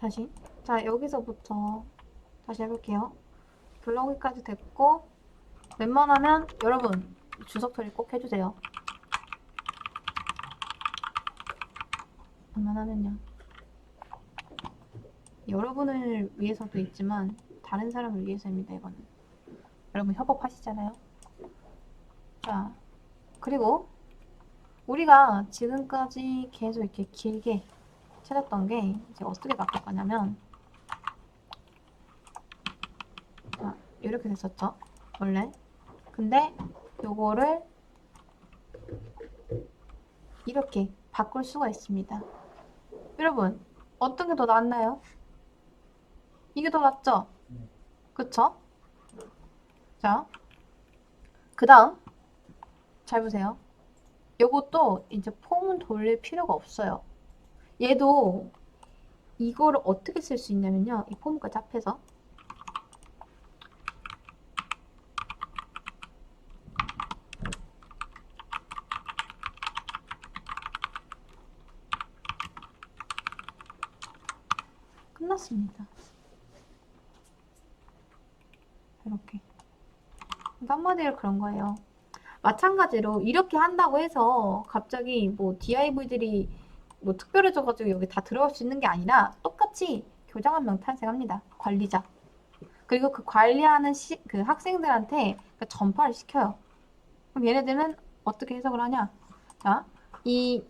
다시. 자, 여기서부터 다시 해볼게요. 블로그까지 됐고, 웬만하면 여러분, 주석 처리 꼭 해주세요. 웬만하면요. 여러분을 위해서도 있지만, 다른 사람을 위해서입니다, 이거는. 여러분 협업하시잖아요. 자, 그리고 우리가 지금까지 계속 이렇게 길게 찾았던 게 이제 어떻게 바뀔 거냐면 자, 이렇게 됐었죠 원래 근데 요거를 이렇게 바꿀 수가 있습니다 여러분 어떤 게 더 낫나요? 이게 더 낫죠? 그쵸? 자, 그 다음 잘 보세요 요것도 이제 폼은 돌릴 필요가 없어요 얘도 이거를 어떻게 쓸 수 있냐면요. 이 폼까지 합해서 끝났습니다. 이렇게. 한마디로 그런 거예요. 마찬가지로 이렇게 한다고 해서 갑자기 뭐 DIV들이 뭐 특별해져가지고 여기 다 들어갈 수 있는 게 아니라 똑같이 교장 한 명 탄생합니다. 관리자. 그리고 그 관리하는 시, 그 학생들한테 그 전파를 시켜요. 그럼 얘네들은 어떻게 해석을 하냐? 자, 이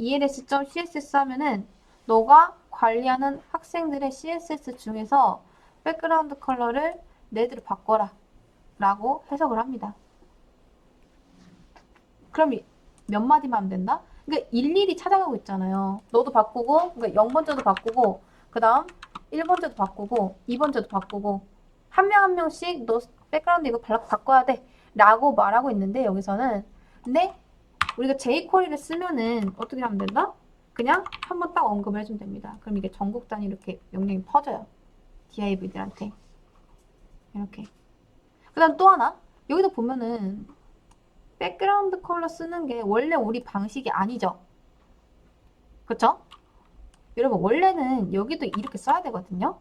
els.css 하면은 너가 관리하는 학생들의 CSS 중에서 백그라운드 컬러를 레드로 바꿔라 라고 해석을 합니다. 그럼 이- 몇 마디만 하면 된다? 그러니까 일일이 찾아가고 있잖아요. 너도 바꾸고, 그러니까 0번째도 바꾸고, 그 다음 1번째도 바꾸고, 2번째도 바꾸고, 한 명 한 명씩 너 백그라운드 이거 바, 바꿔야 돼. 라고 말하고 있는데, 여기서는. 근데 우리가 jQuery를 쓰면은 어떻게 하면 된다? 그냥 한번 딱 언급을 해주면 됩니다. 그럼 이게 전국 단위로 이렇게 명령이 퍼져요. DIV들한테. 이렇게. 그 다음 또 하나. 여기도 보면은 백그라운드 컬러 쓰는 게 원래 우리 방식이 아니죠. 그쵸? 여러분, 원래는 여기도 이렇게 써야 되거든요.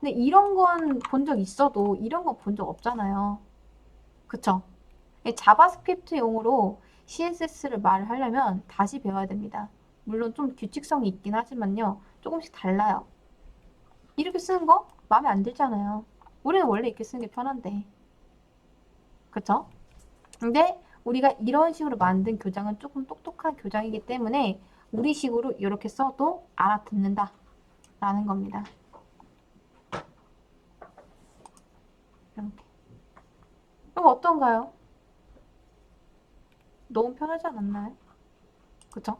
근데 이런 건 본 적 있어도 이런 건 본 적 없잖아요. 이 자바스크립트용으로 CSS를 말을 하려면 다시 배워야 됩니다. 물론 좀 규칙성이 있긴 하지만요. 조금씩 달라요. 이렇게 쓰는 거 마음에 안 들잖아요. 우리는 원래 이렇게 쓰는 게 편한데. 그쵸? 근데 우리가 이런 식으로 만든 교장은 조금 똑똑한 교장이기 때문에 우리 식으로 이렇게 써도 알아듣는다 라는 겁니다. 이렇게. 그럼 어떤가요? 너무 편하지 않았나요? 그쵸?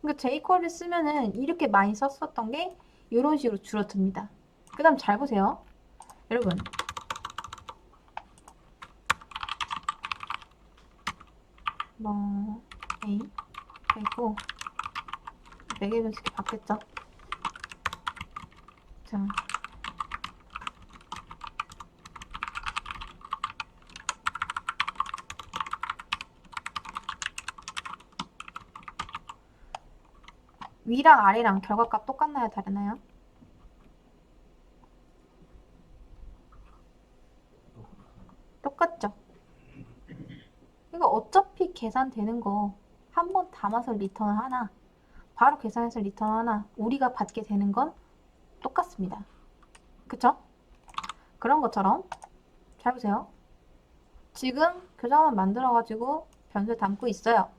그러니까 jQuery 쓰면은 이렇게 많이 썼었던 게 이런 식으로 줄어듭니다. 그 다음 잘 보세요. 여러분, 뭐 A 그리고 매개 변식이 바뀌었죠. 자, 위랑 아래랑 결과값 똑같나요? 다르나요? 똑같죠. 이거 어차피 계산되는 거 한 번 담아서 리턴 하나, 바로 계산해서 리턴 하나, 우리가 받게 되는 건 똑같습니다. 그쵸? 그런 것처럼 잘 보세요. 지금 교장을 만들어가지고 변수를 담고 있어요.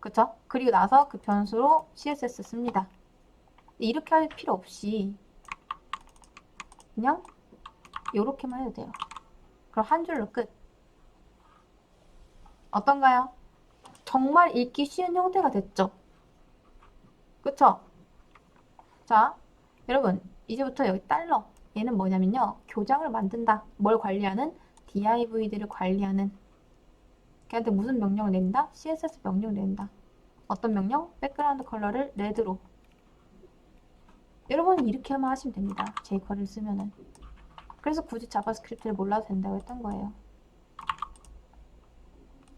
그쵸? 그리고 나서 그 변수로 CSS 씁니다. 이렇게 할 필요 없이 그냥 이렇게만 해도 돼요. 그럼 한 줄로 끝. 어떤가요? 정말 읽기 쉬운 형태가 됐죠? 그쵸? 자, 여러분, 이제부터 여기 달러. 얘는 뭐냐면요. 교장을 만든다. 뭘 관리하는? div들을 관리하는. 걔한테 무슨 명령을 낸다? CSS 명령을 낸다. 어떤 명령? 백그라운드 컬러를 레드로. 여러분 이렇게만 하시면 됩니다. jQuery를 쓰면은. 그래서 굳이 자바스크립트를 몰라도 된다고 했던 거예요.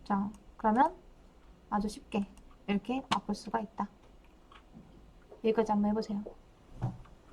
자, 그러면 아주 쉽게 이렇게 바꿀 수가 있다. 여기까지 한번 해보세요.